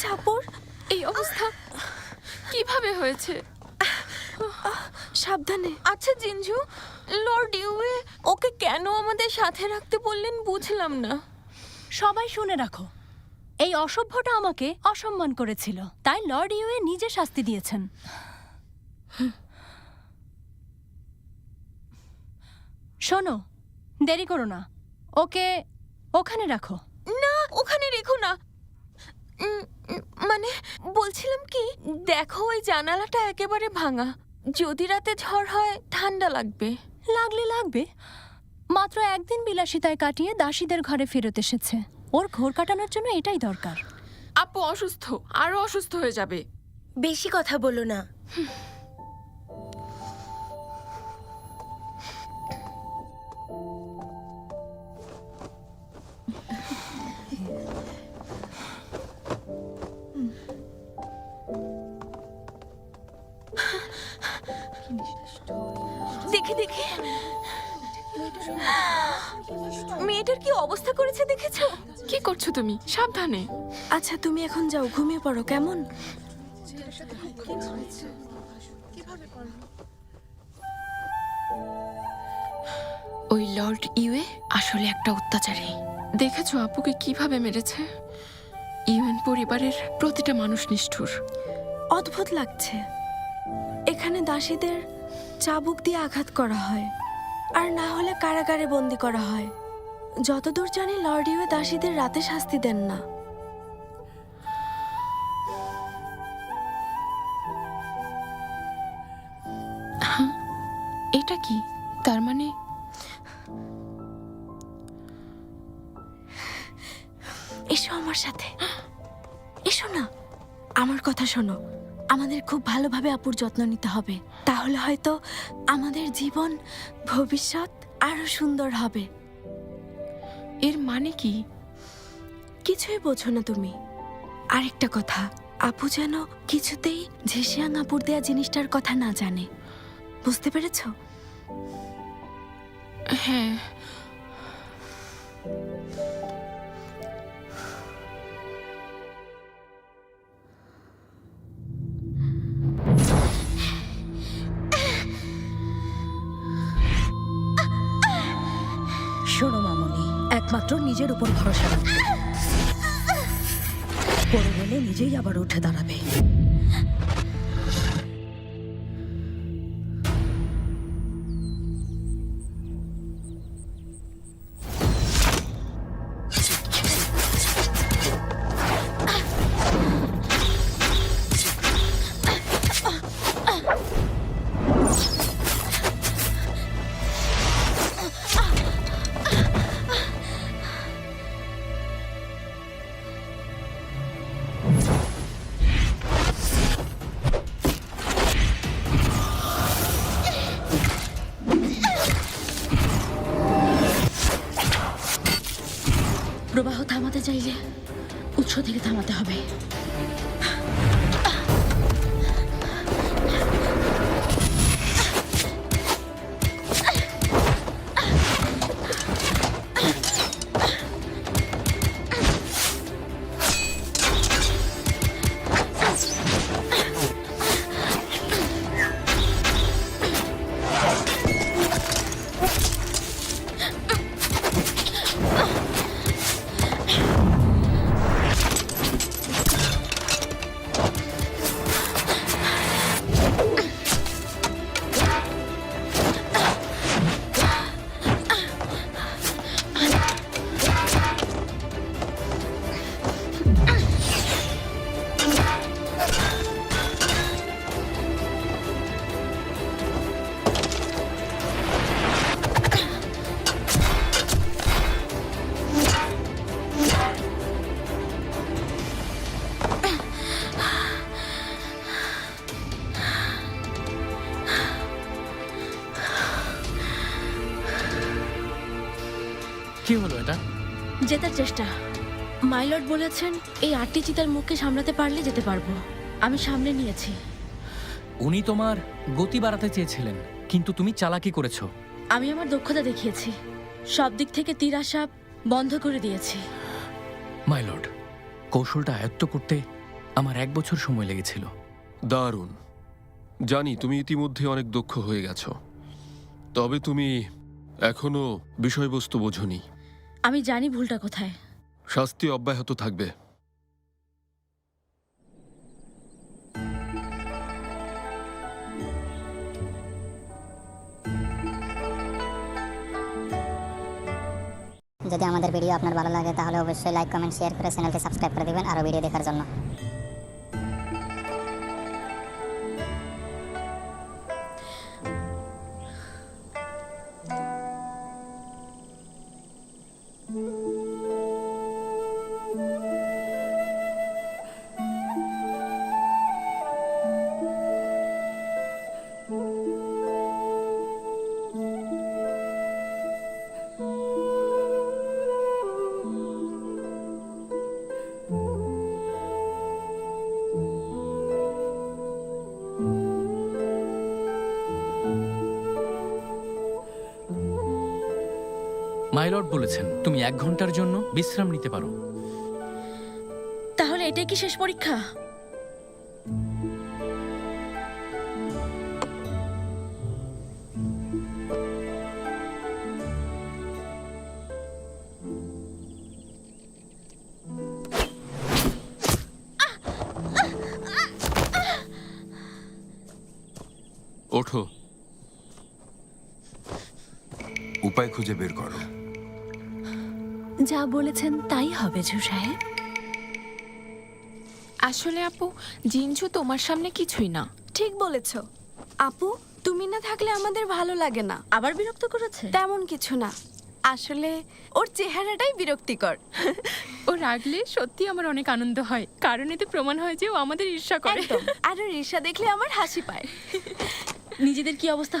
হয়েছে আপুর এই অবস্থা কীভাবে হয়েছে? সাবধানে। আচ্ছা জিঞ্জু লর্ড ইউয়ে ওকে কেন আমাদের সাথে রাখতে বললেন বুঝলাম না। সবাই শুনে রাখো এই অসভ্যটা আমাকে অসম্মান করেছিল। তাই লর্ড ইউএ নিজে শাস্তি দিয়েছেন। শোনো দেরি করো না। ওকে ওখানে রাখো। না ওখানে রেখো না। মানে বলছিলাম কি দেখো ওই জানালাটা একেবারে ভাঙা। যদি রাতে ঝড় হয় ঠান্ডা লাগবে। লাগলে লাগবে। মাত্র একদিন বিলাসিতায় কাটিয়ে দাসীদের ঘরে ফেরত এসেছে। ওর ঘোর কাটানোর জন্য এটাই দরকার। আপু অসুস্থ আরও অসুস্থ হয়ে যাবে। বেশি কথা বলো না। দেখে দেখে। মেয়েটার কি অবস্থা করেছে দেখেছ? কি করছ তুমি? সাবধানে। আচ্ছা তুমি এখন যাও ঘুমিয়ে পড়ো কেমন? ওই লর্ড ইউএ আসলে একটা অত্যাচারী। দেখেছ আপুকে কীভাবে মেরেছে? ইউএন পরিবারের প্রতিটা মানুষ নিষ্ঠুর। অদ্ভুত লাগছে। এখানে দাসীদের চাবুক দিয়ে আঘাত করা হয় আর না হলে কারাগারে বন্দি করা হয়। যতদূর জানি লর্ডিও দাসীদের রাতে শাস্তি দেন না। এটা কি? তার মানে? এসো আমার সাথে। এসো না। আমার কথা শোনো। আমাদের খুব ভালোভাবে আপুর যত্ন নিতে হবে। তাহলে হয়তো আমাদের জীবন ভবিষ্যৎ আরও সুন্দর হবে। এর মানে কি? কিছুই বোঝো না তুমি। আরেকটা কথা আপু যেন কিছুতেই ঝেসিয়াং আপুর দেয়া জিনিসটার কথা না জানে। বুঝতে পেরেছ? হ্যাঁ। শোনো মামনি একমাত্র নিজের উপর ভরসা রাখবে গেলে নিজেই আবার উঠে দাঁড়াবে। উৎস থেকে থামাতে হবে। কি হলো এটা? জেতার চেষ্টা। মাইলট বলেছেন এই আটটি চিতার মুখকে সামলাতে পারলে যেতে পারব। আমি সামলে নিয়েছি। উনি তোমার গতি বাড়াতে চেয়েছিলেন কিন্তু তুমি চালাকি করেছ। আমি আমার দক্ষতা দেখিয়েছি। সব দিক থেকে তীর আসা বন্ধ করে দিয়েছি। মাই লর্ড কৌশলটা আয়ত্ত করতে আমার এক বছর সময় লেগেছিল। দারুণ। জানি তুমি ইতিমধ্যে অনেক দক্ষ হয়ে গেছো। তবে তুমি এখনও বিষয়বস্তু বোঝনি। আমি জানি ভুলটা কোথায়। শাস্তি অব্যাহত থাকবে। যদি আমাদের ভিডিও আপনার ভালো লাগে তাহলে অবশ্যই লাইক কমেন্ট শেয়ার করে চ্যানেলটি সাবস্ক্রাইব করে দেবেন আরও ভিডিও দেখার জন্য। মাইলর্ড বলেছেন তুমি এক ঘণ্টার জন্য বিশ্রাম নিতে পারো। তাহলে এটাই কি শেষ পরীক্ষা? ওঠো। উপায় খুঁজে বের করো। যা বলেছেন তাই হবে ঝু সাহেব। আসলে আপু জিঞ্জু তোমার সামনে কিছুই না। ঠিক বলেছ। আপু তুমি না থাকলে আমাদের ভালো লাগে না। আবার বিরক্ত করেছে? তেমন কিছু না। আসলে ওর চেহারাটাই বিরক্তিকর। ও রাগলে সত্যি আমার অনেক আনন্দ হয়। কারণ এতে প্রমাণ হয় যে ও আমাদের ঈর্ষা করে। আর ঈর্ষা দেখলে আমার হাসি পায়। নিজেদের কি অবস্থা